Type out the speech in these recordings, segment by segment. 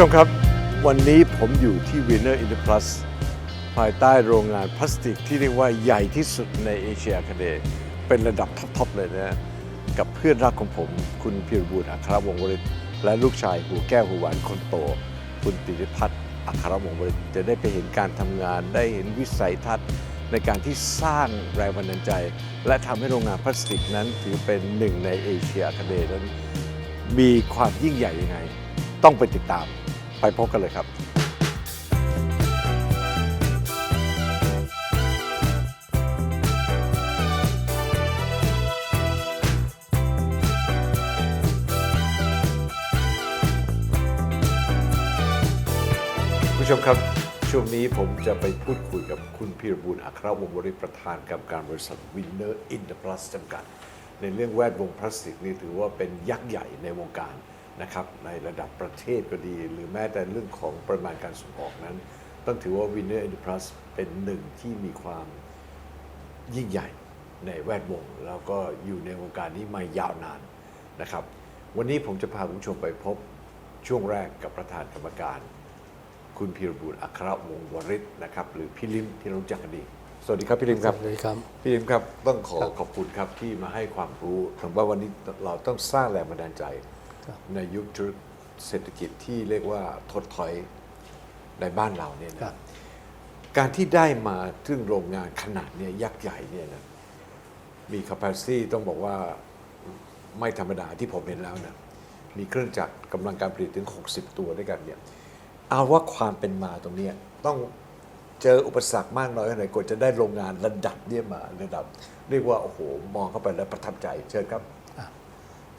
ชมครับ วันนี้ผมอยู่ที่ Winner i n t e r Plus ภายใต้โรงงานพลาสติกที่เรียกว่าใหญ่ที่สุดในเอเชียคเนย์เป็นระดับท็อปๆเลยนะ กับเพื่อนรักของผม คุณพิรบูลอัครวงศ์วริศและลูกชายหัวแก้วหัวหวานคนโต คุณติริพัฒน์อัครวงศ์วริศจะได้ไปเห็นการทำงานได้เห็นวิสัยทัศน์ในการที่สร้างแรงบันดาลใจ และทำให้โรงงานพลาสติกนั้นถือเป็นหนึ่งในเอเชียคเนย์นั้น มีความยิ่งใหญ่ยังไง ต้องไปติดตาม ไปพบกันเลยครับ ผู้ชมครับ ช่วงนี้ผมจะไปพูดคุยกับคุณพีรบุญอัครวงศ์วริประธานกรรมการบริษัทวินเนอร์อินเตอร์พลัสจำกัด ในเรื่องแวดวงพลาสติกนี่ถือว่าเป็นยักษ์ใหญ่ในวงการ นะครับในระดับประเทศก็ดี หรือแม้แต่เรื่องของปริมาณการส่งออกนั้น ต้องถือว่าวินเนอร์อินเตอร์พลัสเป็นหนึ่งที่มีความยิ่งใหญ่ในแวดวง แล้วก็อยู่ในวงการนี้มายาวนานนะครับ วันนี้ผมจะพาคุณผู้ชมไปพบช่วงแรกกับประธานกรรมการ คุณพีรบุตรอัครวงศ์วริศนะครับหรือพี่ลิมที่เรารู้จักกันดี สวัสดีครับพี่ลิมครับ สวัสดีครับ พี่ลิมครับต้องขอครับขอบคุณครับที่มาให้ความรู้ผมว่าวันนี้เราต้องสร้างแรงบันดาลใจครับ ในยุคธุรกิจเศรษฐกิจที่เรียกว่าถดถอยในบ้านเราเนี่ยครันะบการที่ได้มาถึงโรงงานขนาดเนี้ยยักษ์ใหญ่เนี่ยนะมี capacity ต้องบอกว่าไม่ธรรมดาที่ผมเห็นแล้วนะมีเครื่องจักรกำลังการผลิตถึง 60 ตัวด้วยกันเนี่ยเอาว่าความเป็นมาตรงเนี้ยต้องเจออุปสรรคมากน้อยแค่ไหนกว่าจะได้โรงงานระดับเนี่ยมาระดับ เรียกว่าโอ้โหมองเข้าไปแล้วประทับใจเชิญครับ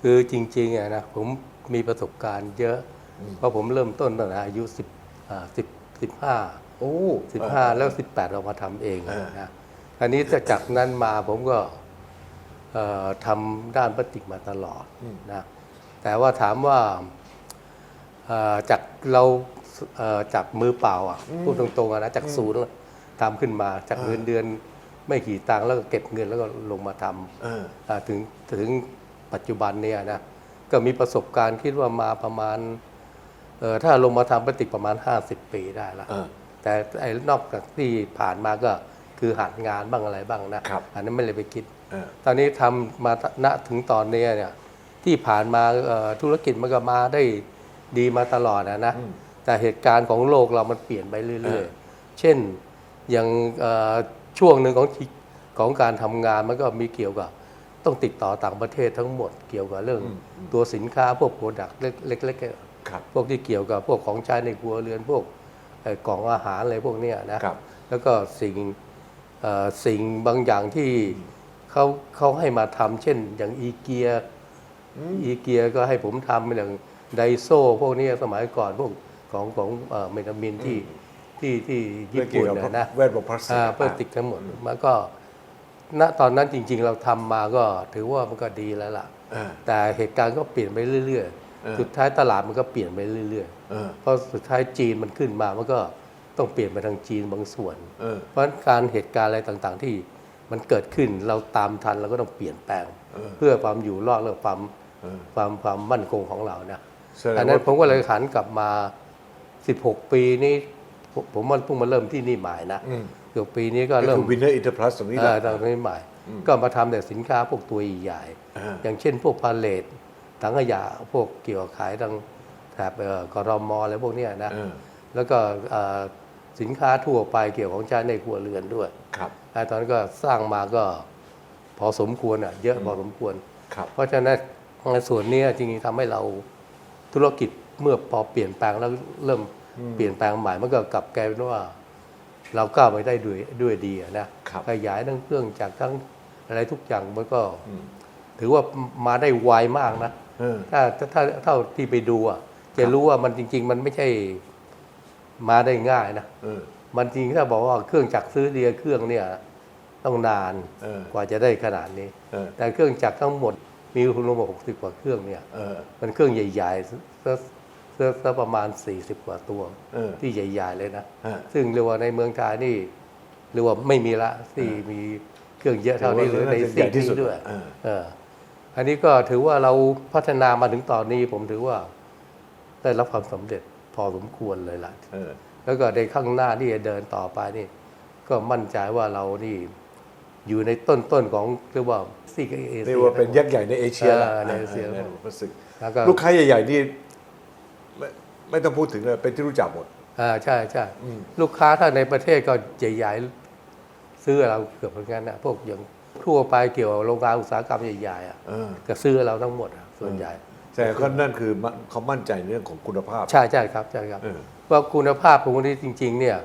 คือจริงๆอะนะผมมีประสบการณ์เยอะ เพราะผมเริ่มต้นตั้งแต่อายุ10อ่า10 15 โอ้ 15 แล้ว 18 เรามาทำเองเออนะอันนี้จะจากนั้นมาผมก็เอ่อทำด้านพลาสติกมาตลอดนะแต่ว่าถามว่าเอ่อจากเราเอ่อจากมือเปล่าอะพูดตรงๆอะนะจากศูนย์ทำขึ้นมาจากเงินเดือนไม่กี่ตังค์แล้วก็เก็บเงินแล้วก็ลงมาทำ เออ อ่าถึงถึง ปัจจุบันเนี่ยนะก็มีประสบการณ์คิดว่ามาประมาณเออถ้าลงมาทำพลาสติกประมาณ 50 ปีได้ละเออ แต่ไอ้นอกจากที่ผ่านมาก็คือหัดงานบ้างอะไรบ้างนะครับ อันนั้นไม่เลยไปคิด เออ ตอนนี้ทำมาณถึงตอนเนี้ยเนี่ยที่ผ่านมาเอ่อธุรกิจมันก็มาได้ดีมาตลอดนะนะแต่เหตุการณ์ของโลกเรามันเปลี่ยนไปเรื่อยเออๆเช่นอย่างเอ่อช่วงหนึ่งของชีของการทำงานมันก็มีเกี่ยวกับ ต้องติดต่อต่างประเทศทั้งหมดเกี่ยวกับเรื่องตัวสินค้าพวกโปรดักต์เล็กๆครับพวกที่เกี่ยวกับพวกของใช้ในครัวเรือนพวกเอ่อกล่องอาหารอะไรพวกเนี้ยนะครับแล้วก็สิ่งเอ่อสิ่งบางอย่างที่เขาเขาให้มาทำเช่น อย่างอีเกียอีเกียก็ให้ผมทำอย่างไดโซพวกเนี้ยสมัยก่อนพวกของของเอ่อเมทามินที่ที่ที่ญี่ปุ่นเรื่องเกี่ยวกับนะนะแวดวงพลาสติกอ่าพลาสติกทั้งหมดมันก็ ณตอนนั้นจริง ๆ เราทำมาก็ถือว่ามันก็ดีแล้วล่ะเออแต่เหตุการณ์ก็เปลี่ยนไปเรื่อยเออๆสุดท้ายตลาดมันก็เปลี่ยนไปเรื่อยเออๆเพราะสุดท้ายจีนมันขึ้นมามันก็ต้องเปลี่ยนไปทางจีนบางส่วนเออเพราะฉะนั้นการเหตุการณ์อะไรต่างๆที่มันเกิดขึ้นเราตามทันเราก็ต้องเปลี่ยนแปลงเออเพื่อความอยู่รอดและความเออความความมั่นคงของเรานะแสดงว่าอันนั้นผมก็เลยหันกลับมา 16 ปีนี้ผมผมว่าเพิ่งมาเริ่มที่นี่ใหม่นะอืม เดี๋ยวปีนี้ก็ก็เริ่มคือวินเนอร์อินเตอร์พลัสตรงนี้แหเอละอตอนนี้ใหม่ ก็มาทำแต่สินค้าพวกตัวใหญ่ๆอ่าอย่างเช่นพวกพาเลทถังขยะพวกเกี่ยวกับขายทางแถบเอ่อกรมอะไรพวกเนี้ยนะเออแล้วก็เอ่อสินค้าทั่วไปเกี่ยวของใช้ในครัวเรือนด้วยครับไอ้ตอนนั้นก็สร้างมาก็พอสมควรอะเยอะพอสมควรครับเพราะฉะนั้นในส่วนเนี้ยจริงๆทำให้เราธุรกิจเมื่อพอเปลี่ยนแปลงแล้วเริ่มเปลี่ยนแปลงใหม่มันก็กลับกลายเป็นว่า เราก้าวไปได้ด้วยด้วยดีอะนะครับขยายทั้งเครื่องจากรทั้งอะไรทุกอย่างมันก็ อืม ถือว่ามาได้ไวมากนะ เออ ถ้าถ้าถ้าเท่าที่ไปดูอะ จะรู้ว่ามันจริง ๆ มันไม่ใช่มาได้ง่ายนะ เออ มันจริงถ้าบอกว่าเครื่องจักรซื้อเดียเครื่องเนี่ยต้องนานเออ กว่าจะได้ขนาดนี้ เออ แต่เครื่องจักรทั้งหมดมีรวมหกสิบกว่าเครื่องเนี่ย เออ มันเครื่องใหญ่ๆสักสัก สักสักประมาณ 40 กว่าตัว เออ ที่ใหญ่ ๆ เลยนะ ฮะ ซึ่งเรียกว่าในเมืองไทยนี่เรียกว่าไม่มีละที่มีเครื่องเยอะเท่านี้หรือในถือว่าสิ่งใหญ่ที่นี้สุดด้วย เออ เอออันนี้ก็ถือว่าเราพัฒนามาถึงตอนนี้ผมถือว่าได้รับความสำเร็จพอสมควรเลยล่ะ เออ แล้วก็ในข้างหน้าที่จะเดินต่อไปนี่ ก็มั่นใจว่าเรานี่อยู่ในต้นต้นๆของเรียกว่าซีกเอเชีย เรียกว่าเป็นยักษ์ใหญ่ในเอเชียละเออในเอเชียในแปซิฟิกแล้วก็ ลูกค้าใหญ่ๆนี่ ไม่ไม่ต้องพูดถึงเลยเป็นที่รู้จักหมด อ่าใช่ใช่อืม ลูกค้าถ้าในประเทศก็ใหญ่ๆซื้อเราเกือบเหมือนกันนะพวกอย่างทั่วไปเกี่ยวกับโรงงานอุตสาหกรรมใหญ่ๆอะเออก็ซื้อเราทั้งหมดอะส่วนใหญ่ แต่ก็นั่นคือมันเขามั่นใจในเรื่องของคุณภาพ ใช่ใช่ครับใช่ครับ เออ ว่าคุณภาพของคนนี้จริง ๆ เนี่ย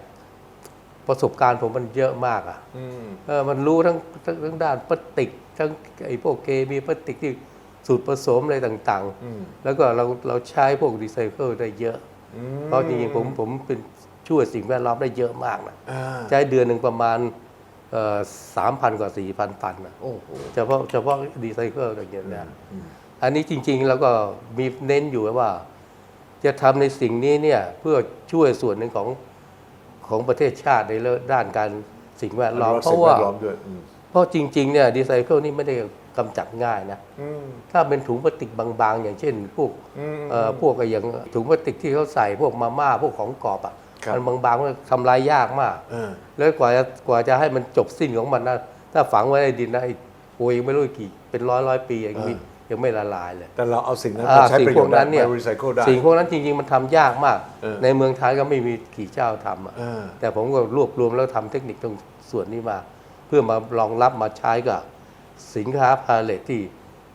ประสบการณ์ผมมันเยอะมากอะ อืม เออมันรู้ทั้งทั้งทั้งด้านพลาสติกทั้งไอ้พวกเคมีพลาสติกที่ สูตรผสมอะไรต่างอืมๆแล้วก็เราเราใช้พวกรีไซเคิลได้เยอะอืมเพราะจริงๆผมผมเป็นช่วยสิ่งแวดล้อมได้เยอะมากนะอ่าใช้เดือนหนึ่งประมาณสามพันกว่าสี่พันตันนะโอ้โหเฉพาะเฉพาะรีไซเคิลอย่างเงี้ยนะอืมอันนี้จริง ๆ แล้วก็มีเน้นอยู่ว่า จะทำในสิ่งนี้เนี่ยเพื่อช่วยส่วนหนึ่งของของประเทศชาติในเรื่องด้านการสิ่งแวดล้อมอนุกเพสิ่ราะงแวว่าดล้อมด้วยอืมเพราะจริง ๆ เนี่ยดีไซเคิลนี่ไม่ได้ กำจัดง่ายนะอืมถ้าเป็นถุงพลาสติกบางๆ อย่างเช่น พวกอืมเอ่อพวกไอ้อย่างถุงพลาสติกที่เขาใส่พวกมาม่าพวกของกรอบอะครับมันบางๆมันทำลายยากมากเออแล้วกว่าจะกว่าจะให้มันจบสิ้นของมันนะถ้าฝังไว้ในดินนะไอ้โอ้ยไม่รู้กี่เป็นร้อยร้อยปียังไม่ยังไม่ละลายเลย แต่เราเอาสิ่งนั้นอ่ามาใช้สิ่งประพโยวชกน์ได้นั้นเนี่ยมารีไซเคิลได้สิ่งพวกนั้นจริง ๆ มันทำยากมากเออในเมืองไทยก็ไม่มีกี่เจ้าทำอะเออแต่ผมก็รวบรวมแล้วทำเทคนิคตรงส่วนนี้มา เพื่อมารองรับมาใช้กับ สินค้าพาเลทที่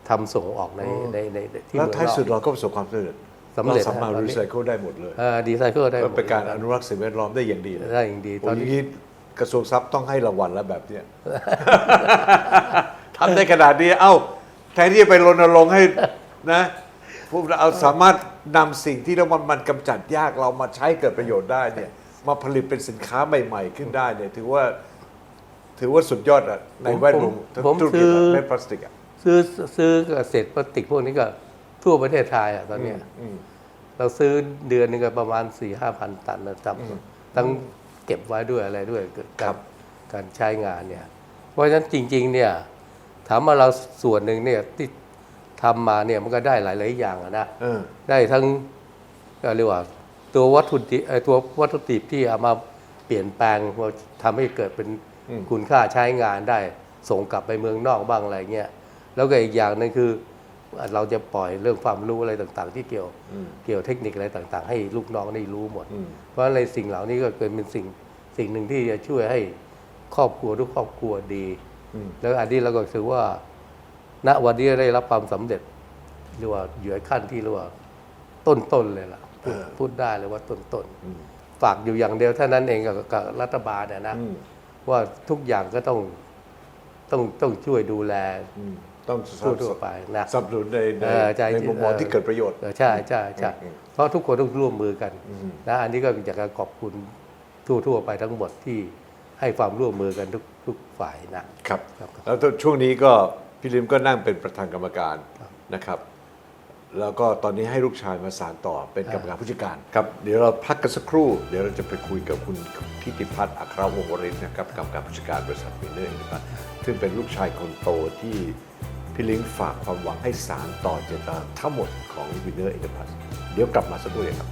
ทำส่งออกในในในในที่แล้วเมืองท้ายนอกสุดเราก็ประสบความสำเร็จสำเร็จเราสามารถนะตอนนี้รีไซเคิลได้หมดเลยดีไซเคิลได้หมก็ดเป็นการอนุรักษ์สิ่งแวดล้อมได้อย่างดีเลยได้อย่างดีโอ้ตอนยนี้นี้กระทรวงทรัพย์ต้องให้รางวัลแล้วแบบเนี้ย ทำได้ขนาดนี้เอ้าแทนที่จะไปรณรงค์ให้นะพวกเราเอาสามารถนำสิ่งที่เรามันมันกำจัดยากเรามาใช้เกิดประโยชน์ได้เนี่ยมาผลิตเป็นสินค้าใหม่ ๆ ขึ้นได้เนี่ยถือว่า ถือว่าสุดยอดอะในแวดวงผมธุรกิจซื้อ เม็ดพลาสติกอะซื้อซื้อเศษพลาสติกพวกนี้ก็ทั่วประเทศไทยอะตอนเนี้ยอืม เราซื้อเดือนหนึงก็ประมาณ4ี่ห้าพันตันนะจำตั้งเก็บไว้ด้วยอะไรด้วยเกิดครักาบรการใช้งานเนี่ย เพราะฉะนั้นจริง ๆ เนี่ยถามว่าเราส่วนหนึ่งเนี่ยที่ทำมาเนี่ยมันก็ได้หลายๆอย่างอะนะ เออ ได้ทั้งก็เรียกว่าตัววัตถุดิบเอ่อตัววัตถุดิบที่เอามาเปลี่ยนแปลงมาทำให้เกิดเป็นอืม คุณค่าใช้งานได้ส่งกลับไปเมืองนอกบ้างอะไรเงี้ยแล้วก็อีกอย่างหนึงคือ เราจะปล่อยเรื่องความรู้อะไรต่างๆ ที่เกี่ยวอืมเกี่ยวเทคนิคอะไรต่างๆ ให้ลูกน้องได้รู้หมดอืมเพราะในสิ่งเหล่านี้ก็เกิดเป็นสิ่งสิ่งหนึ่งที่จะช่วยให้ครอบครัวทุกครอบครัวดีอืมแล้วอันนี้เราก็ถือว่า ณวันนี้ได้รับความสำเร็จเรียกว่าอยู่ในขั้นที่เรียกว่าต้นๆเลยล่ะพูดเออพูดได้เลยว่าต้นอืมๆฝากอยู่อย่างเดียวเท่านั้นเองกับกับรัฐบาลเนี่ยนะอืม ว่าทุกอย่างก็ต้องต้องต้องช่วยดูแลอืมต้องสทั่วทั่วไปนะสนับสนุนในในเออใช่ในมุมมองเออที่เกิดประโยชน์เออใช่ใช่ใช่อืมเพราะทุกคนต้องร่วมมือกันอืมนะอันนี้ก็อยากจะขอบคุณทั่ว ๆ ไปทั้งหมดที่ให้ความร่วมมือกันทุกทุกฝ่ายนะครับครับแล้วช่วงนี้ก็พี่ลิมก็นั่งเป็นประธานกรรมการนะครับ แล้วก็ตอนนี้ให้ลูกชายมาสานต่อเป็นกรรมการผู้จัดการครับเดี๋ยวเราพักกันสักครู่ เดี๋ยวเราจะไปคุยกับคุณทิติพัฒน์อัครวงศ์วรินทร์นะครับกรรมการผู้จัดการบริษัทมินเนอร์นะครับซึ่งเป็นลูกชายคนโตที่พี่ลิงฝากความหวังให้สารต่อเจตนาทั้งหมดของวินเนอร์อินเตอร์พัสเดี๋ยวกลับมาสักครู่เดียวครับ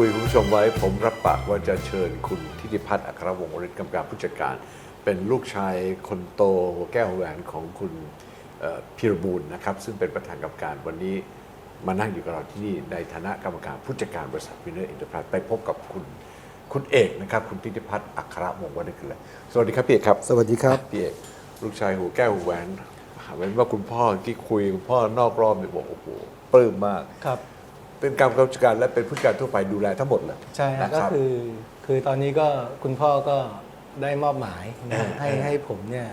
คุยคุณผู้ชมไว้ ผมรับปากว่าจะเชิญคุณทิติพัฒน์อัครวงศ์วริศกรรมการผู้จัดการ เป็นลูกชายคนโตหัวแก้วหัวแหวนของคุณเอ่อพิรบูลนะครับ ซึ่งเป็นประธานกรรมการวันนี้มานั่งอยู่กับเราที่นี่ในฐานะกรรมการผู้จัดการบริษัทวินเนอร์อินเตอร์พรไปพบกับคุณคุณเอกนะครับ คุณทิติพัฒน์อัครวงศ์วริศคืออะไรสวัสดีครับพี่เอกครับ สวัสดีครับ พี่เอกลูกชายหัวแก้วหัวแหวนเห็นว่าคุณพ่อที่คุยคุณพ่อนอกรอบเนี่ยบอกโอ้โหปลื้มมาก ครับ เป็นกรรมการผู้จัดการและเป็นผู้จัดการทั่วไปดูแลทั้งหมดเลย ใช่ฮะนะก็รับ คือคือตอนนี้ก็คุณพ่อก็ได้มอบหมายนะเออให้เออให้ผมเนี่ย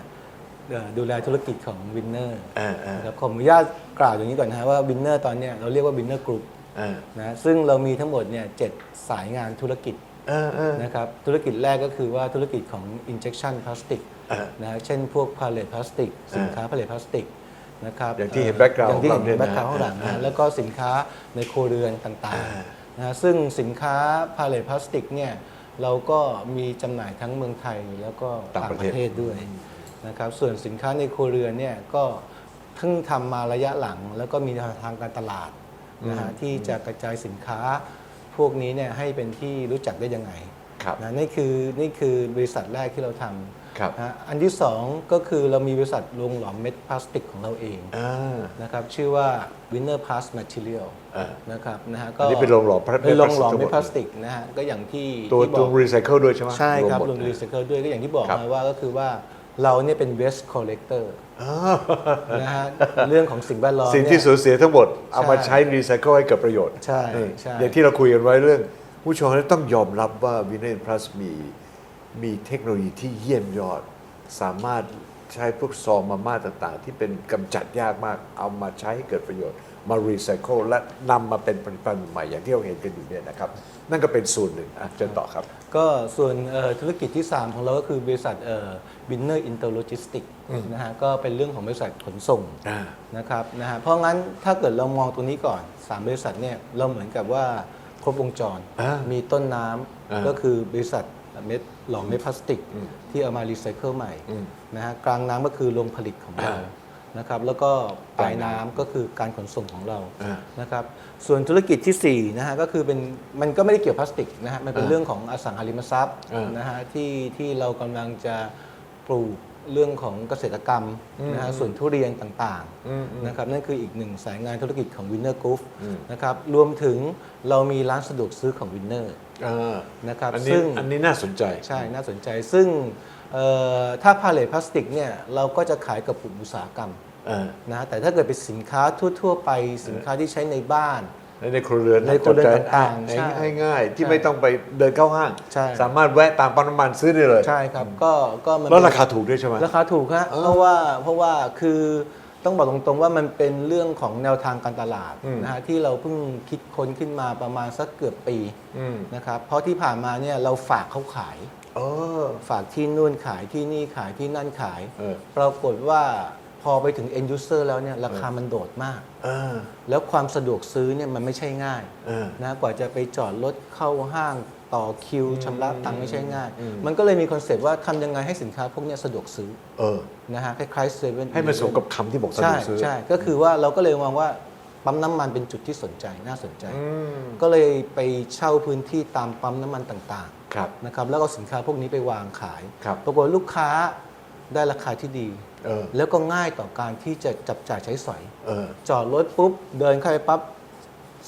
เอ่อดูแลธุรกิจของวินเนอร์เออเออนะครับผมอนุญาตกล่าวอย่างนี้ก่อนนะฮะว่าวินเนอร์ตอนเนี้ยเราเรียกว่าวินเนอร์กรุ๊ปเออนะซึ่งเรามีทั้งหมดเนี่ยเจ็ดสายงานธุรกิจเออเออ นะครับธุรกิจแรกก็คือว่าธุรกิจของ injection plastic เออนะฮะเช่นพวกพาเลตพลาสติกสินค้าพาเลตพลาสติก นะครับอย่างที่เห็น background อย่างที่เห็นของเราเนี่ยนะแบ็กกราวข้างหลังอ่านะแล้วก็สินค้าในครัวเรือนต่างๆนะซึ่งสินค้าพาเลทพลาสติกเนี่ยเราก็มีจำหน่ายทั้งเมืองไทยแล้วก็ต่างต่างประปเทศระเทศด้วยนะครับส่วนสินค้าในครัวเรือนเนี่ยก็เพิ่งทำมาระยะหลัง แล้วก็มีแนวทางการตลาดนะฮะที่จะกระจายสินค้าพวกนี้เนี่ยให้เป็นที่รู้จักได้ยังไงครับนะนี่คือนี่คือบริษัทแรกที่เราทำ ครับนะอันที่สองก็คือเรามีบริษัทโรงหลอมเม็ดพลาสติกของเราเองอ่านะครับชื่อว่า Winner Pass Material อ่านะครับนะฮะอันนี้เป็นโรงหลอมพลาสติกเป็นโรงหลอมเม็ดทั้งหมดพลาสติกนะฮะก็อย่างที่ตัวที่บตัอวกรีไซเคิลด้วยใช่ไหมใช่ครับวมหมลดงรีไซเคิลด้วยก็อย่างที่บอกครับมาว่าก็คือว่าเราเนี่ยเป็น waste collector อ่านะฮะเรื่องของสิ่งแวดล้อมสิ่งที่เนี่ยสูญเสียทั้งหมด เอามาใช่ใช้รีไซเคิลให้เกิดประโยชน์ใช่เออใช่อย่างที่เราคุยกันไว้เรื่อง ผู้ชมต้องยอมรับว่าวินเน p พลัสมี มีเทคโนโลยีที่เยี่ยมยอด สามารถใช้พวกซองมาม่าต่างๆ ที่เป็นกำจัดยากมาก เอามาใช้ให้เกิดประโยชน์ มารีไซเคิลและนำมาเป็นผลิตภัณฑ์ใหม่อย่างที่เราเห็นกันอยู่เนี่ยนะครับ นั่นก็เป็นส่วนหนึ่งอะเชิญต่อครับ ก็ส่วนเอ่อธุรกิจที่ 3 ของเราก็คือบริษัทเอ่อ Winner Interlogistics นะฮะก็เป็นเรื่องของบริษัทขนส่งอ่า นะครับนะฮะเพราะงั้นถ้าเกิดเรามองตรงนี้ก่อน 3 บริษัทเนี่ยเราเหมือนกับว่าครบวงจร อ่ามีต้นน้อ่าำก็คือบริษัท เม็ดหลอมเม็ดพลาสติก ที่เอามารีไซเคิลใหม่อืมนะฮะกลางน้ำก็คือโรงผลิตของเราอ่านะครับแล้วก็ปลายปลายน้ำน้ำก็คือการขนส่งของเราอ่านะครับส่วนธุรกิจที่4นะฮะก็คือเป็นมันก็ไม่ได้เกี่ยวพลาสติกนะฮะมันเป็นอ่าเรื่องของอสังหาริมทรัพย์อ่านนะฮะที่ที่เรากำลังจะปลูก เรื่องของเกษตรกรรมนะฮะส่วนทุเรียนต่างอืมอืมๆนะครับนั่นคืออีกหนึ่งสายงานธุรกิจของ Winner Group อืมนะครับรวมถึงเรามีร้านสะดวกซื้อของ Winner อ่านะครับอันนี้ซึ่งอันนี้น่าสนใจใช่น่าสนใจ ซึ่งเอ่อถ้าพาเลทพลาสติกเนี่ยเราก็จะขายกับกลุ่มอุตสาหกรรมอ่านะแต่ถ้าเกิดเป็นสินค้าทั่ว ๆ ไปสินค้าที่ใช้ในบ้าน ในในครัวเรือนในครัวเรือนจับจ่ยต่างๆใช่ง่ายง่ายๆ ที่ใช่ไม่ต้องไปเดินเข้าห้าง ใช่ สามารถแวะตามปั๊มน้ำมันซื้อได้เลย ใช่ครับก็ก็มันแล้วเป็นราคาถูกด้วยใช่ไหม ราคาถูกฮะเออเพราะว่าเพราะว่าคือต้องบอกตรงๆว่ามันเป็นเรื่องของแนวทางการตลาดอืม นะฮะที่เราเพิ่งคิดค้นขึ้นมาประมาณสักเกือบปีอืมนะครับเพราะที่ผ่านมาเนี่ยเราฝากเขาขาย เออ ฝากที่นู่นขายที่นี่ขายที่นั่นขาย เออ ปรากฏว่า พอไปถึง end user แล้วเนี่ยราคามันโดดมาก เออ แล้วความสะดวกซื้อเนี่ยมันไม่ใช่ง่าย เออ นะกว่าจะไปจอดรถเข้าห้างต่อคิวชำระตังค์ไม่ใช่ง่ายอืมมันก็เลยมีคอนเซปต์ว่าทำยังไงให้สินค้าพวกเนี้ยสะดวกซื้อเออ นะฮะคล้ายๆเซเว่นให้มันสมกับคำที่บอกสะดใช่วกซื้อใช่ก็คือว่าเราก็เลยมองว่าปั๊มน้ำมันเป็นจุดที่สนใจน่าสนใจ อืมก็เลยไปเช่าพื้นที่ตามปั๊มน้ำมันต่างครับ ๆนะครับแล้วก็สินค้าพวกนี้ไปวางขายครับ ปรากฏว่าลูกค้า ได้ราคาที่ดี เออ แล้วก็ง่ายต่อการที่จะจับจ่ายใช้สอย เออ จอดรถปุ๊บ เดินเข้าไปปั๊บ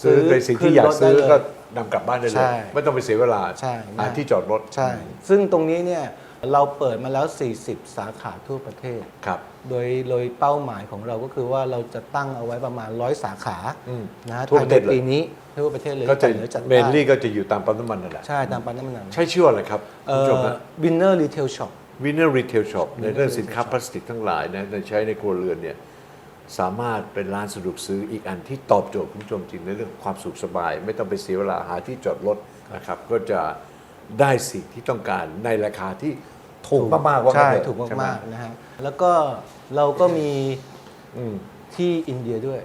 ซื้อในสิ่งที่อยากซื้อขึ้นรถได้เลยก็นำกลับบ้านได้เลใช่ย ไม่ต้องไปเสียเวลาใช่ หานะที่จอดรถใช่ ซึ่งตรงนี้เนี่ยเราเปิดมาแล้ว 40 สาขาทั่วประเทศ ครับ โดยโดยเป้าหมายของเราก็คือว่าเราจะตั้งเอาไว้ประมาณร้อยสาขาอืมนะฮะทั่วภาปยระในเทศเลย ปีนี้ทั่วประเทศเลยก็จะจัดเหนือจัดเมใต้นลี่ก็จะอยู่ตามปั๊มน้ำมันนั่นแหละใช่ตามปั๊มน้ำมันใช้ชื่ออะไรครับเอ่คุณผู้ชมอฮะ วินเนอร์รีเทลช็อป วินเนอร์รีเทลช็อปในเรื่องสินค้าพลาสติกทั้งหลายนะในใช้ในครัวเรือนเนี่ยสามารถเป็นร้านสะดวกซื้ออีกอันที่ตอบโจทย์คุณผู้ชมจริงในเรื่องความสุขสบาย ไม่ต้องไปเสียเวลาหาที่จอดรถนะครับ ก็จะได้สิ่งที่ต้องการในราคาที่ถูกมากๆว่างั้ใช่นเถอะถูกใช่ไหมากๆนะฮะแล้วก็เราก็มีอืมที่อินเดียด้วย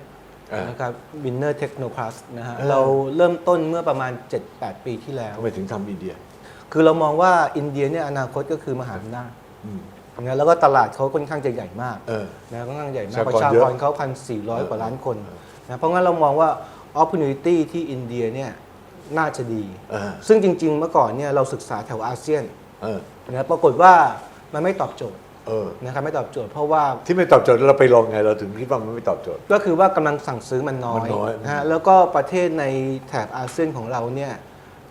อ่านนะครับวินเนอร์เทคโนพลัสนะฮะเออเราเริ่มต้นเมื่อประมาณ 7-8 ปีที่แล้วทำไมถึงทำอินเดีย คือเรามองว่าอินเดียเนี่ยอนาคตก็คือมหาอำนาจอืม นะแล้วก็ตลาดเขาค่อนข้างจะใหญ่มากเออนะค่อนข้างใหญ่มากปประระชาชากกรรเยอะเขาพันสี่ร้อยกว่าล้านคนนะเพราะงั้นเรามองว่า opportunity ที่อินเดียเนี่ยน่าจะดี เออซึ่งจริง ๆ เมื่อก่อนเนี่ยเราศึกษาแถวอาเซียนเออนะปรากฏว่ามันไม่ตอบโจทย์เออ นะครับไม่ตอบโจทย์เพราะว่า ที่ไม่ตอบโจทย์แล้วเราไปลองไงเราถึงคิดว่ามันไม่ตอบโจทย์ ก็คือว่ากำลังสั่งซื้อมันน้อมันยน้อยนะฮะแล้วก็ประเทศในแถบอาเซียนของเราเนี่ย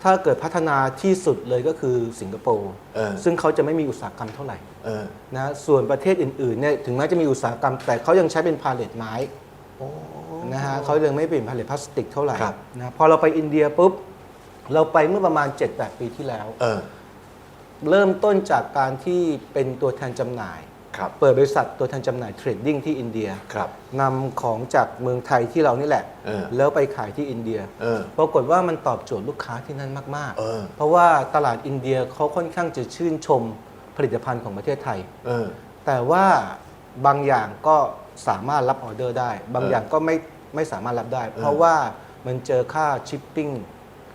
ถ้าเกิดพัฒนาที่สุดเลยก็คือสิงคโปร์เออซึ่งเขาจะไม่มีอุตสาหกรรมเท่าไหร่เออนะส่วนประเทศอื่นๆเนี่ยถึงแม้จะมีอุตสาหกรรม แต่เขายังใช้เป็นพาเลตไม้นะฮะเขายังไม่เปลี่ยนพาเลตพลาสติกเท่าไหร่ครับนะพอเราไปอินเดียปุ๊บ เราไปเมื่อประมาณ 7-8 ปีที่แล้วเออเริ่มต้นจากการที่เป็นตัวแทนจำหน่าย ครับเปิดบริษัทตัวแทนจำหน่ายเทรดดิ้งที่อินเดียครับ นำของจากเมืองไทยที่เรานี่แหละ เออ แล้วไปขายที่อินเดีย เออ ปรากฏว่ามันตอบโจทย์ลูกค้าที่นั่นมาก เออ ๆ เพราะว่าตลาดอินเดียเขาค่อนข้างจะชื่นชมผลิตภัณฑ์ของประเทศไทย เออ แต่ว่าบางอย่างก็สามารถรับออเดอร์ได้ บางเออออย่างก็ไม่ไม่สามารถรับได้ เพราะว่ามันเจอค่าชิปปิ้ง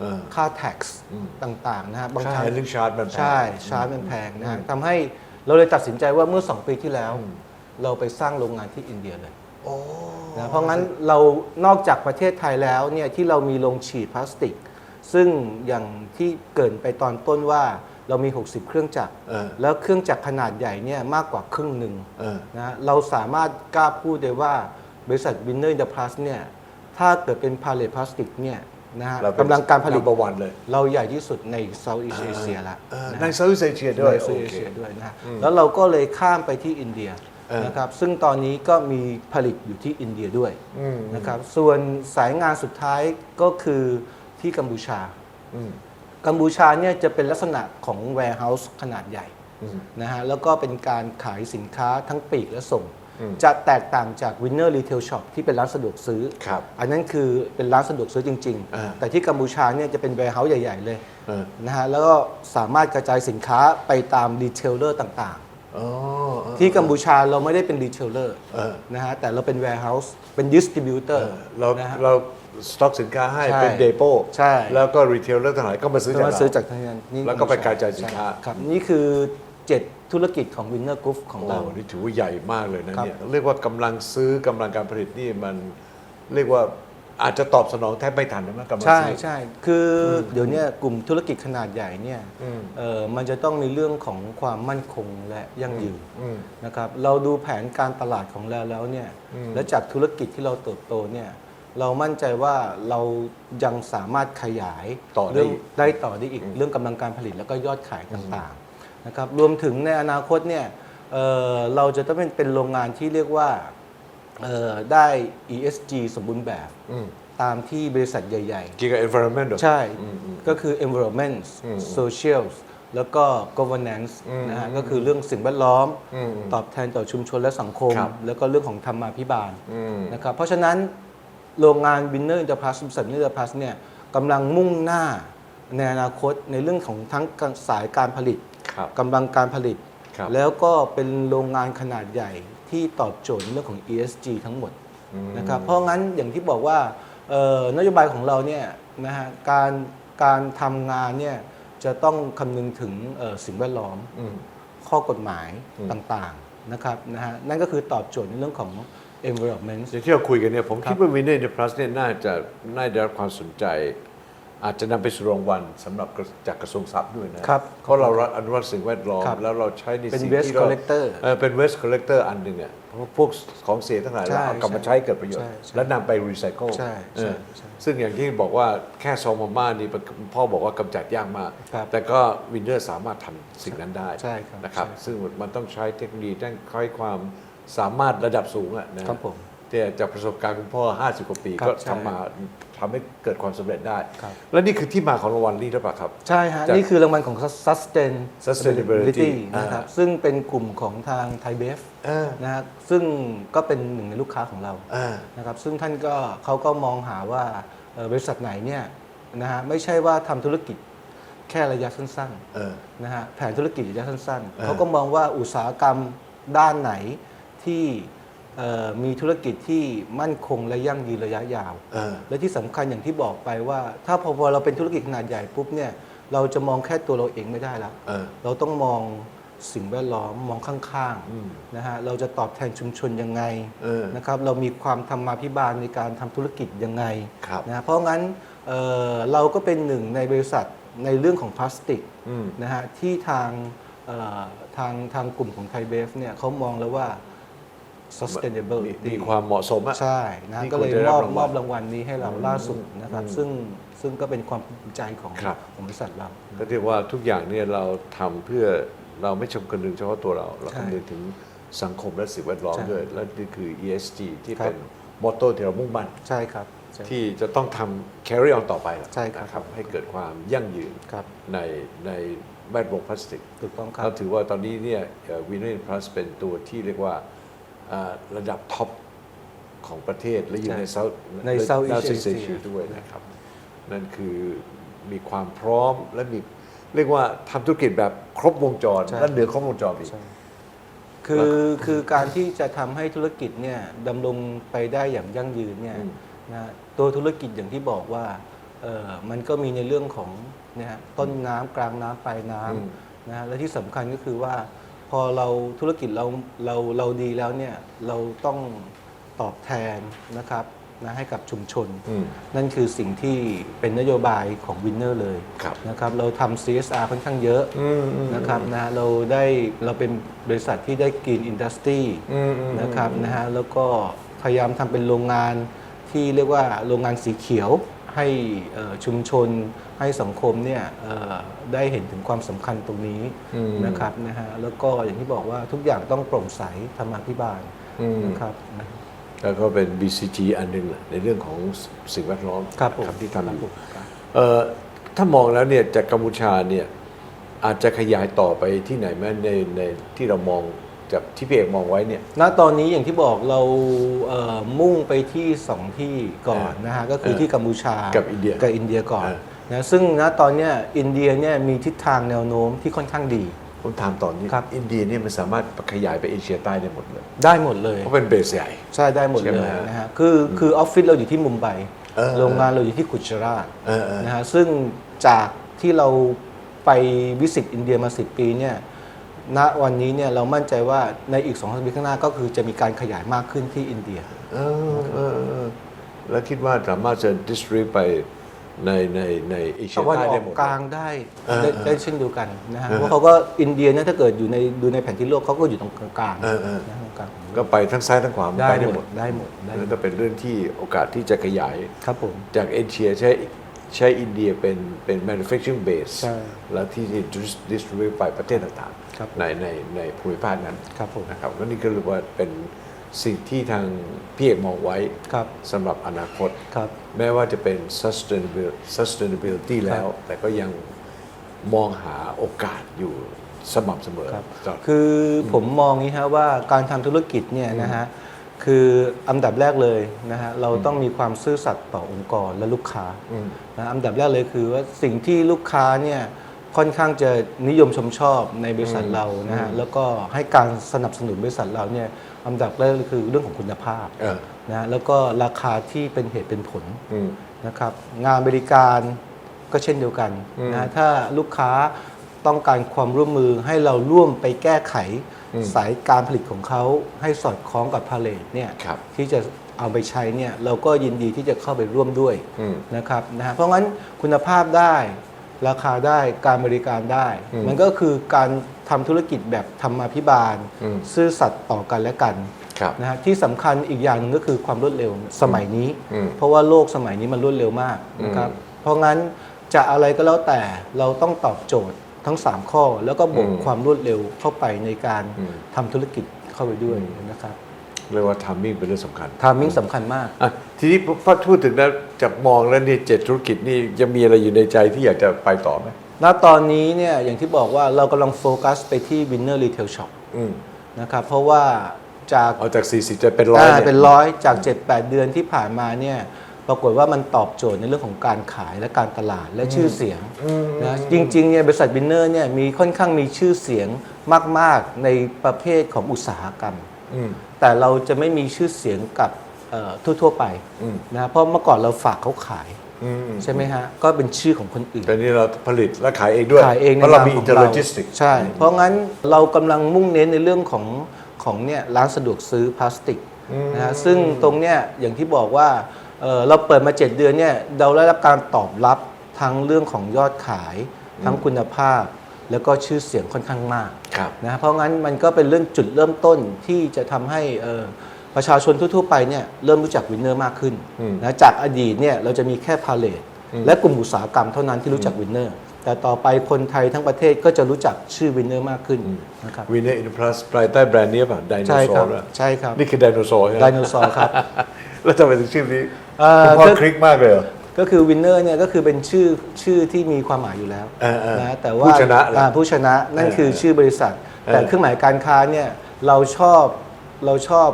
เออค่า tax อืม ต่าง ๆ นะฮะบางค่าครั้ง แฮนดิ้งชาร์จมันแพง ใช่ชาร์จมันแพงนะฮะทำให้ เราเลยตัดสินใจว่าเมื่อ 2 ปีที่แล้ว เราไปสร้างโรงงานที่อินเดียเลยโอ้นะเพราะงั้นเรานอกจากประเทศไทยแล้วเนี่ยที่เรามีโรงฉีดพลาสติก ซึ่งอย่างที่เกรินไปตอนต้นว่าเรามี 60 เครื่องจักร เออ แล้วเครื่องจักรขนาดใหญ่เนี่ยมากกว่าครึ่งหนึ่ง เออ นะเราสามารถกล้าพูดได้ว่าบริษัท Winner i n t e r p r i s e เนี่ยถ้าเกิดเป็นพาเลทพลาสติกเนี่ย นะฮะเราเป็น กำลังการผลิต number one เลย เราใหญ่ที่สุดในเซาท์อีสเอเชียละเออนะในฮะ เซาท์อีสเอเชียด้วยในเซาท์โออีสเคเอเชียด้วยนะฮะแล้วเราก็เลยข้ามไปที่อินเดียเออนะครับซึ่งตอนนี้ก็มีผลิตอยู่ที่อินเดียด้วยอืม นะครับส่วนสายงานสุดท้ายก็คือที่กัมพูชา อืม กัมพูชาเนี่ยจะเป็นลักษณะของ warehouse ขนาดใหญ่อืมนะฮะแล้วก็เป็นการขายสินค้าทั้งปลีกและส่งอืม จะแตกต่างจาก Winner Retail Shop ที่เป็นร้านสะดวกซื้อ ครับอันนั้นคือเป็นร้านสะดวกซื้อจริง อ่าๆ แต่ที่กัมพูชาเนี่ยจะเป็น warehouse ใหญ่ ๆ เลยเออ นะฮะแล้วก็สามารถกระจายสินค้าไปตามรีเทลเลอร์ต่างอ๋อเออๆ ที่กัมพูชาเราไม่ได้เป็นรีเทลเลอร์เออนะฮะแต่เราเป็น warehouse เป็น distributor เออเรานะฮะ เราสต็อกสินค้าให้ใช่เป็นเดโปใช่ แล้วก็รีเทลเลอร์ทั้งหลายก็มาซื้อจากมาเราซื้อจากทางนั้นนี่แล้วก็ไปกระจายสินค้าใช่ครับนี่คือ 7 ธุรกิจของ Winner Group ของเราโอ้นี่ถือว่าใหญ่มากเลยนะเนี่ยเรียกว่ากำลังซื้อกำลังการผลิตนี่มันเรียกว่าอาจจะตอบสนองแทบไม่ทันนะกำลังใช่ซื้อ ใช่คืออเดี๋ยวเนี้ยกลุ่มธุรกิจขนาดใหญ่เนี่ยอืม เอ่อมันจะต้องในเรื่องของความมั่นคงและยั่งยืนอืม นะครับเราดูแผนการตลาดของเราแล้วเนี่ยอืม และจากธุรกิจที่เราเติบโตเนี่ยเรามั่นใจว่าเรายังสามารถขยายต่อได้เรื่องอีก ได้ต่อได้อีกเรื่องกำลังการผลิตแล้วก็ยอดขายต่างๆ นะครับรวมถึงในอนาคตเนี่ยเอ่อเราจะต้องเป็นเป็นโรงงานที่เรียกว่าเอ่อได้ ESG สมบูรณ์แบบอืมตามที่บริษัทใหญ่เกี่ยวกับ environment ด้วยๆใช่อืมอืมก็คือ environment อืม social แล้วก็ governance อืมนะฮะก็คือเรื่องสิ่งแวดล้อมอืมตอบแทนต่อชุมชนและสังคมครับแล้วก็เรื่องของธรรมาภิบาลอืมนะครับเพราะฉะนั้นโรงงาน Winner Enterprise บริษัท Winner Enterprise เนี่ยกำลังมุ่งหน้าในอนาคตในเรื่องของทั้งสายการผลิตครับ กำลังการผลิตครับแล้วก็เป็นโรงงานขนาดใหญ่ที่ตอบโจทย์ในเรื่องของ ESG ทั้งหมดอืมนะครับเพราะงั้นอย่างที่บอกว่าเอ่อนโยบายของเราเนี่ยนะฮะการการทำงานเนี่ยจะต้องคำนึงถึงเอ่อสิ่งแวดล้อมอืมข้อกฎหมายอืมต่างๆนะครับนะฮะนั่นก็คือตอบโจทย์ในเรื่องของ environment อย่างที่เราคุยกันเนี่ยผมครับคิดว่า Winner Enterprise เนี่ยน่าจะน่าได้รับความสนใจ อาจจะนำไปสู่รางวัลสำหรับกระจากกระทรวงทรัพย์ด้วยนะครับเพราะเราอนุรักษ์สิ่งแวดล้อม ครับแล้วเราใช้ในเป็นสิ่ง waste ที่เรา collector เออเป็น waste collector อันหนึ่งอะเพราะพวกของเสียทั้งหลายใช่เราเอากลับมาใช้เกิดประโยชน์ ใช่ใช่แล้วนำไปรีไซเคิลใช่ใช่ใช่ซึ่งอย่างที่บอกว่าแค่ซองมาม่านี่พ่อบอกว่ากำจัดยากมาก ครับแต่ก็วินเนอร์สามารถทำสิ่งนั้นได้ใช่ครับนะครับ ใช่ ซึ่งมันต้องใช้เทคโนโลยีด้านค่อยความสามารถระดับสูงอะนะครับผม แต่จากประสบการณ์คุณพ่อ 50 กว่าปี ครับก็ใช่ ทำมา ทำให้เกิดความสำเร็จได้ ครับ และนี่คือที่มาของรางวัลนี้หรือเปล่าครับ ใช่ฮะ จากนี่คือรางวัลของ sustain Sustainability นะครับ อ่า ซึ่งเป็นกลุ่มของทางไทยเบฟเออนะฮะซึ่งก็เป็นหนึ่งในลูกค้าของเรา อ่า นะครับซึ่งท่านก็เขาก็มองหาว่าเอ่อบริษัทไหนเนี่ยนะฮะไม่ใช่ว่าทำธุรกิจแค่ระยะสั้นเออ ๆนะฮะแผนธุรกิจระยะสั้นเอๆอเขาก็มองว่าอุตสาหกรรมด้านไหนที่เอ่อ มีธุรกิจที่มั่นคงและยั่งยืนระยะยาวเออและที่สำคัญอย่างที่บอกไปว่า ถ้าพอเราเป็นธุรกิจขนาดใหญ่ปุ๊บเนี่ยเราจะมองแค่ตัวเราเองไม่ได้แล้วเออเราต้องมองสิ่งแวดล้อมมองข้างอืมๆนะฮะเราจะตอบแทนชุมชนยังไงเออนะครับเรามีความธรรมาภิบาลในการทำธุรกิจยังไงครับนะเพราะงั้นเอ่อเราก็เป็นหนึ่งในบริษัทในเรื่องของพลาสติกอืมนะฮะที่ทางเอ่อทางทางกลุ่มของไทยเบฟเนี่ยเขามองแล้วว่า sustainable มีมีความเหมาะสมอะ ใช่นะที่ก็เลยควรจะได้มรัอบบรางวัลมอบรางวัลนี้ให้เราล่าสุดนะครับอืมซึ่งซึ่งก็เป็นความภูมิใจของครับ ของบริษัทเรา ก็เรียกว่าทุกอย่างเนี่ยเราทำเพื่อเราไม่ชมกันนึงเฉพาะตัวเรา เราใช่คำนึงถึงสังคมและสิ่งแวดล้อมใช่ด้วย และนี่คือ ESG ที่ครับ เป็นมอตโต้ที่เรามุ่งมั่น ใช่ครับใช่ ที่จะต้องทำ carry on ต่อไปล่ะใช่ครับ นะให้เกิดความยั่งยืนครับในในแวดวงพลาสติกถูกต้องครัเราบ ถือว่าตอนนี้เนี่ยวินเนอร์พลัสเป็นตัวที่เรียกว่าอ่า ระดับท็อปของประเทศและอยู่ใช่ในเซาใน Southeast Southeast Asia Asia ด้วยนะครับ นั่นคือมีความพร้อมและมีเรียกว่าทำธุรกิจแบบครบวงจรใช่ และเหนือครบวงจรอีกใช่คือคือการที่จะทำให้ธุรกิจเนี่ยดำรงไปได้อย่างยั่งยืนเนี่ยอืม นะตัวธุรกิจอย่างที่บอกว่าเออมันก็มีในเรื่องของนะฮะต้นน้ำกลางน้ำปลายน้อืมำนะฮะและที่สำคัญก็คือว่าพ อเราธุรกิจเราเราเราดีแล้วเนี่ยเราต้องตอบแทนนะครับนะให้กับชุมชน อืม นั่นคือสิ่งที่เป็นนโยบายของวินเนอร์เลยครับ นะครับเราทำ CSR ค่อนข้างเยอะอืมอืมนะครับนะเราได้เราเป็นบริษัทที่ได้กรีนอินดัสทรี อืมอืม นะครับนะฮะแล้วก็พยายามทำเป็นโรงงานที่เรียกว่าโรงงานสีเขียว ให้เอ่อชุมชนให้สังคมเนี่ยเอ่อได้เห็นถึงความสำคัญตรงนี้อืมนะครับนะฮะแล้วก็อย่างที่บอกว่าทุกอย่างต้องโปร่งใสธรรมาภิบาลอืมนะครับนะแล้วก็เป็น BCG อันหนึงแหละในเรื่องของสิ่งแวดล้อมครับผมที่ทำอยู่ครับเอ่อถ้ามองแล้วเนี่ยจากกัมพูชาเนี่ยอาจจะขยายต่อไปที่ไหนไหมในในที่เรามอง จากที่พี่เอกมองไว้เนี่ย ณตอนนี้อย่างที่บอกเราเอ่อมุ่งไปที่สองที่ก่อนนะฮะก็คือเออที่กัมพูชากักับอินเดียกับอินเดียก่อนเออ นะซึ่งณตอนเนี้ยอินเดียเนี่ยมีทิศทางแนวโน้มที่ค่อนข้างดี ผมถามตอนนี้ครับ อินเดียเนี่ยมันสามารถขยายไปเอเชียใต้ได้หมดเลย ได้หมดเลย เพราะเป็นเบสใหญ่ ใช่ได้หมดใช่เลไหมยฮะนะฮะคือคือออฟฟิศเราอยู่ที่มุมไบเออ โรงงานเราอยู่ที่กุจราชเออเออนะฮะซึ่งจากที่เราไปวิสิตอินเดียมา10ปีเนี่ย ณวันนี้เนี่ยเรามั่นใจว่าในอีก2องปีข้างหน้าก็คือจะมีการขยายมากขึ้นที่อินเดีย เออเออเออแล้วคิดว่าสามารถจะดิสทริไปในในในเอเชีตะยวันใต้อได้อกหมดกลางได้เออได้เออได้เช่นเดียวกันนะฮะเออ เพราะเขาก็อินเดียเนี่ยถ้าเกิดอยู่ในดูในแผนที่โลกเขาก็อยู่ตรงกลางๆเออเออนะตรงกลางก็ไปทั้งซ้ายทั้งขวามันได้ไปได้หหมมดดได้หมดได้หมนั่ดนก็เป็นเรื่องที่โอกาสที่จะขยาย ครับผม จากเอเชียใช้ใช้อินเดียเป็นเป็น manufacturing base ใช่ แล้วที่จะ distribute ไปประเทศต่าง ครับๆในในในภูมิภาคนั้นครับผมนะครับก็นี่ก็เรียกว่าเป็นสิ่งที่ทางพี่เอกมองไว้ครับสำหรับอนาคตครับแม้ว่าจะเป็น sustainability sustainability แล้ว แต่ก็ยังมองหาโอกาสอยู่สม่ำเสมอครับครับคือผมมองนี้ฮะว่าการทำธุรกิจเนี่ยนะฮะคืออันดับแรกเลยนะฮะเราต้องมีความซื่อสัตย์ต่อองค์กรและลูกค้าอืมนะอันดับแรกเลยคือว่าสิ่งที่ลูกค้าเนี่ย ค่อนข้างจะนิยมชมชอบในบริษัทเรานะฮะแล้วก็ให้การสนับสนุนบริษัทเราเนี่ยอันดับแรกเลยคือเรื่องของคุณภาพเออนะฮะแล้วก็ราคาที่เป็นเหตุเป็นผลอืม นะครับงานบริการก็เช่นเดียวกันอืมนะถ้าลูกค้าต้องการความร่วมมือให้เราร่วมไปแก้ไขอืมสายการผลิตของเขาให้สอดคล้องกับพาเลทเนี่ยครับ ที่จะเอาไปใช้เนี่ยเราก็ยินดีที่จะเข้าไปร่วมด้วย อืม นะครับนะฮะเพราะงั้นคุณภาพได้ ราคาได้การบริการได้ อืมมันก็คือการทำธุรกิจแบบธรรมาภิบาล อืม ซื่อสัตย์ต่อกันและกันครับ นะฮะที่สำคัญอีกอย่างหนึงก็คือความรวดเร็วสมัยนี้ อืม เพราะว่าโลกสมัยนี้มันรวดเร็วมากนะครับ เพราะงั้นจะอะไรก็แล้วแต่เราต้องตอบโจทย์ทั้ง 3 ข้อ แล้วก็บวกอืมความรวดเร็วเข้าไปในการอืม ทำธุรกิจเข้าไปด้วยอืมนะครับ เรียกว่า timing เป็นเรื่องสำคัญทามิ่งสำคัญมากอะทีนี้พอพูดถึงแล้วจากมองแล้วเนี่ยเจ็ดธุรกิจนี่ยังมีอะไรอยู่ในใจที่อยากจะไปต่อไหมณตอนนี้เนี่ยอย่างที่บอกว่าเรากำลังโฟกัสไปที่ Winner Retail Shop อืมนะครับเพราะว่าจากเอาจาก 40 จะเป็นร้อยอ่าเนี่ยเป็นร้อยจาก 7-8 เดือนที่ผ่านมาเนี่ยปรากฏว่ามันตอบโจทย์ในเรื่องของการขายและการตลาดและชื่อเสียงนะจริงๆเนี่ยบริษัทบินเนอร์เนี่ยมีค่อนข้างมีชื่อเสียงมาก ๆ ในประเภทของอุตสาหกรรมอืม แต่เราจะไม่มีชื่อเสียงกับเอ่อทั่ว ๆ ไปอืมนะเพราะเมื่อก่อนเราฝากเขาขายอืมใช่ไหมฮะ ก็เป็นชื่อของคนอื่นแต่นี่เราผลิตและขายเองด้วยขายเองเพราะเรานมีขอิอนงเตอร์โลจิสติกใช่ เพราะงั้นเรากำลังมุ่งเน้นในเรื่องของของเนี่ยร้านสะดวกซื้อพลาสติกนะฮะซึ่งตรงเนี้ยอย่างที่บอกว่าเอ่อเราเปิดมา 7 เดือนเนี่ยเราได้รับการตอบรับทั้งเรื่องของยอดขาย ทั้งคุณภาพ แล้วก็ชื่อเสียงค่อนข้างมากครับ นะเพราะงั้นมันก็เป็นเรื่องจุดเริ่มต้นที่จะทำให้เอ่อประชาชนทั่ว ๆ ไปเนี่ยเริ่มรู้จักวินเนอร์มากขึ้นอืมนะจากอดีตเนี่ยเราจะมีแค่พาเลทและกลุ่มอุตสาหกรรมเท่านั้นที่รู้จักวินเนอร์แต่ต่อไปคนไทยทั้งประเทศก็จะรู้จักชื่อวินเนอร์มากขึ้นนะครับวินเนอร์อินพลัสภายใต้แบรนด์นี้ป่ะไดโนใช่เสาครับร์อะใช่ครับ นี่คือไดโนเสาร์ใช่ไหมไดโนเสาร์ครับ แล้วทำไมถึงชื่อนี้เอ่อคุณพ่อก็คลิกมากเลยเหรอ ก็คือวินเนอร์เนี่ยก็คือเป็นชื่อชื่อที่มีความหมายอยู่แล้วเออเออนะแต่ว่าผู้ชนะเหรออ่าผู้ชนะนั่นเออคือชื่อบริษัท แต่เออเครื่องหมายการค้าเนี่ยเราชอบเราชอบ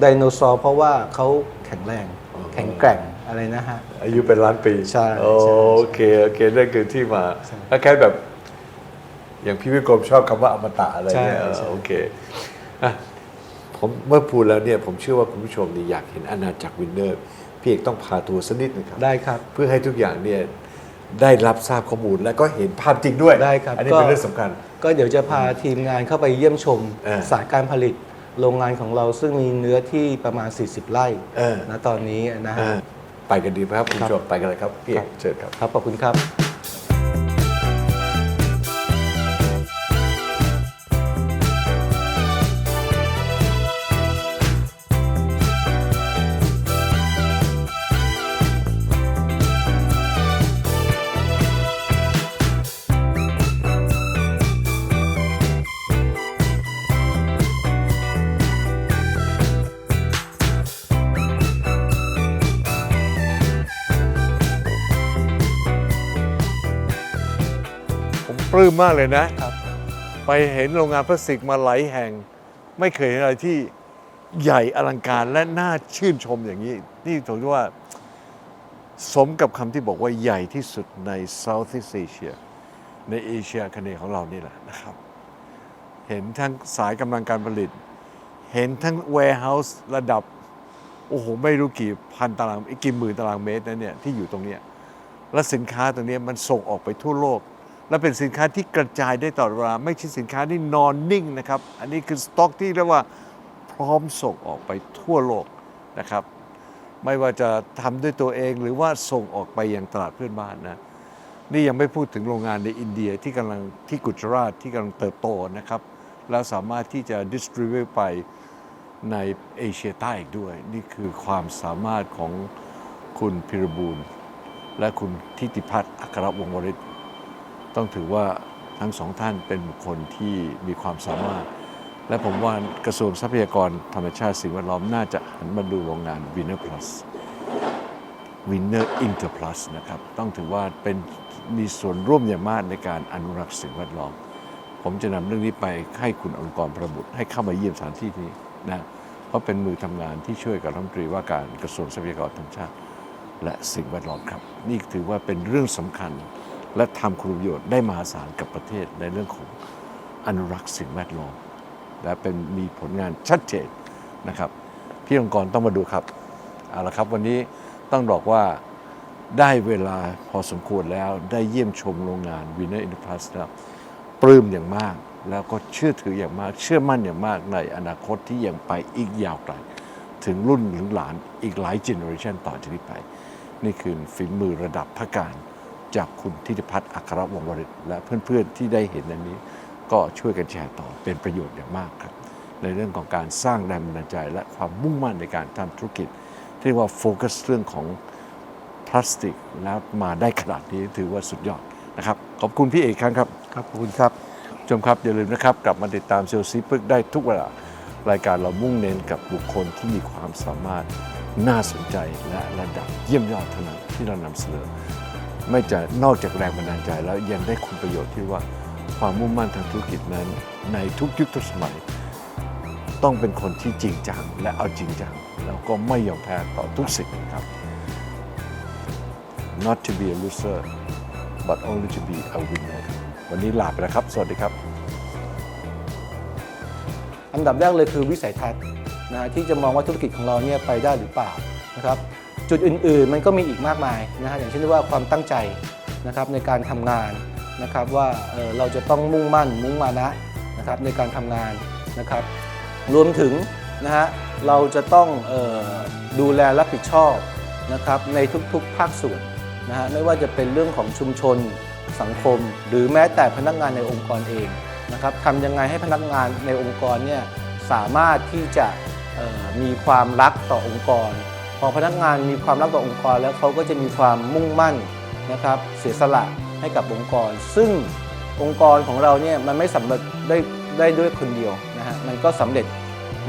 ไดโนเสาร์เพราะว่าเขาแข็งแรงแข็งแกร่งอะไรนะฮะ อายุเป็นล้านปีใช่โอใช่เคโอเคนั่นคือที่มาแล้วแค่แบบ อย่างพี่วิกรมชอบคำว่าอมตะอะไรเนี่ยใช่ใช่โอเคอะผมเมื่อพูดแล้วเนี่ย ผมเชื่อว่าคุณผู้ชมนี่อยากเห็นอาณาจักรวินเนอร์ พี่เอกต้องพาทัวร์สักนิดหนึงครับได้ครับ เพื่อให้ทุกอย่างเนี่ยได้รับทราบข้อมูลและก็เห็นภาพจริงด้วยได้ครับอันนี้ก็เป็นเรื่องสำคัญ ก็เดี๋ยวจะพาทีมงานเข้าไปเยี่ยมชมเออสายการผลิตโรงงานของเราซึ่งมีเนื้อที่ประมาณ 40 ไร่เออ นะตอนนี้นะฮะ อ่าไปกันดีไหมครับคุณผู้ชมไปกันเลยครับพี่เอกเชิญครับ ครับขอบคุณครับ มปลื้มมากเลยนะ ครับ ไปเห็นโรงงานพลาสติกมาหลายแห่ง ไม่เคยเห็นอะไรที่ใหญ่อลังการและน่าชื่นชมอย่างนี้ นี่ถือว่า สมกับคำที่บอกว่าใหญ่ที่สุดใน Southeast Asia ในเอเชียอาคเนย์ของเรานี่แหละนะครับ เห็นทั้งสายกำลังการผลิต เห็นทั้ง warehouse ระดับ โอ้โห ไม่รู้กี่พันตารางกี่หมื่นตารางเมตรนะเนี่ยที่อยู่ตรงเนี้ยและสินค้าตัวเนี้ยมันส่งออกไปทั่วโลก และเป็นสินค้าที่กระจายได้ตลอดเวลาไม่ใช่สินค้าที่นอนนิ่งนะครับ อันนี้คือสต็อกที่เรียกว่าพร้อมส่งออกไปทั่วโลกนะครับ ไม่ว่าจะทำด้วยตัวเองหรือว่าส่งออกไปยังตลาดเพื่อนบ้านนะนี่ยังไม่พูดถึงโรงงานในอินเดียที่กำลังที่กุจราชที่กำลังเติบโตนะครับ แล้วสามารถที่จะดิสทริบิวไปในเอเชียใต้อีกด้วย นี่คือความสามารถของคุณพิรบูลและคุณทิติพัฒน์อัครวงศ์วริศ ต้องถือว่าทั้งสองท่านเป็นบุคคลที่มีความสามารถ และผมว่ากระทรวงทรัพยากรธรรมชาติสิ่งแวดล้อมน่าจะหันมาดูโรงงาน Winner Plus Winner Inter Plus นะครับ ต้องถือว่าเป็นมีส่วนร่วมอย่างมากในการอนุรักษ์สิ่งแวดล้อม ผมจะนำเรื่องนี้ไปให้คุณองค์กรประบุให้เข้ามาเยี่ยมสถานที่นี้นะเพราะเป็นมือทำงานที่ช่วยกับรัฐมนตรีว่าการกระทรวงทรัพยากรธรรมชาติ และสิ่งแวดล้อมครับ นี่ถือว่าเป็นเรื่องสำคัญ และทำคุณประโยชน์ได้มหาศาลกับประเทศในเรื่องของอนุรักษ์สิ่งแวดล้อมและเป็นมีผลงานชัดเจนนะครับพี่องค์กรต้องมาดูครับเอาละครับวันนี้ต้องบอกว่าได้เวลาพอสมควรแล้วได้เยี่ยมชมโรงงาน Winner Enterprise แล้วปลื้มอย่างมากแล้วก็เชื่อถืออย่างมาก เชื่อมั่นอย่างมากในอนาคตที่ยังไปอีกยาวไกล ถึงรุ่นถึงหลานอีกหลายเจเนอเรชันต่อจากนี้ไป นี่คือฝีมือระดับพระการ จากคุณทิติพัฒน์อัครวงศ์วริศและเพื่อนๆที่ได้เห็นอันนี้ ก็ช่วยกันแชร์ต่อเป็นประโยชน์อย่างมากครับ ในเรื่องของการสร้างแรงบันดาลใจ และความมุ่งมั่นในการทำธุรกิจ ที่เรียกว่าโฟกัสเรื่องของพลาสติกแล้วมาได้ขนาดนี้ถือว่าสุดยอดนะครับ ขอบคุณพี่เอกครั้งครับครับขอบคุณครับผู้ชมครับอย่าลืมนะครับ กลับมาติดตามเซลล์ซีพึกได้ทุกเวลารายการเรามุ่งเน้นกับบุคคลที่มีความสามารถน่าสนใจและระดับเยี่ยมยอดเท่านั้นที่เรานำเสนอ ไม่จะนอกจากแรงบันดาลใจแล้วยังได้คุณประโยชน์ที่ว่าความมุ่งมั่นทางธุรกิจนั้น ในทุกยุคทุกสมัย ต้องเป็นคนที่จริงจังและเอาจริงจังแล้วก็ไม่ยอมแพ้ต่อทุกสิ่งครับ not to be a loser but only to be a winner วันนี้ลาไปแล้วครับ สวัสดีครับ อันดับแรกเลยคือวิสัยทัศน์นะฮะที่จะมองว่าธุรกิจของเราเนี่ยไปได้หรือเปล่านะครับ จุดอื่น ๆ มันก็มีอีกมากมายนะฮะอย่างเช่นว่าความตั้งใจนะครับในการทำงานนะครับว่าเเราจะต้องมุ่งมั่นมุ่งมานะนะครับในการทำงานนะครับ รวมถึงนะฮะเราจะต้องออดูแลรับผิดชอบนะครับในทุกๆภาคส่วนนะฮะไม่ว่าจะเป็นเรื่องของชุมชนสังคม หรือแม้แต่พนักงานในองค์กรเองนะครับทำยังไงให้พนักงานในองค์กรเนี่ยสามารถที่จะมีความรักต่อองค์กร พอพนักงานมีความรักต่อองค์กร แล้วเขาก็จะมีความมุ่งมั่นนะครับเสียสละให้กับองค์กร ซึ่งองค์กรของเราเนี่ยมันไม่สำเร็จได้ได้ด้วยคนเดียวนะฮะมันก็สำเร็จ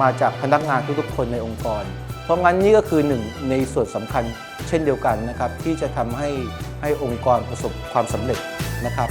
มาจากพนักงานทุกๆคนในองค์กร เพราะงั้นนี่ก็คือหนึ่งในส่วนสำคัญเช่นเดียวกันนะครับที่จะทำให้ให้องค์กรประสบความสำเร็จนะครับ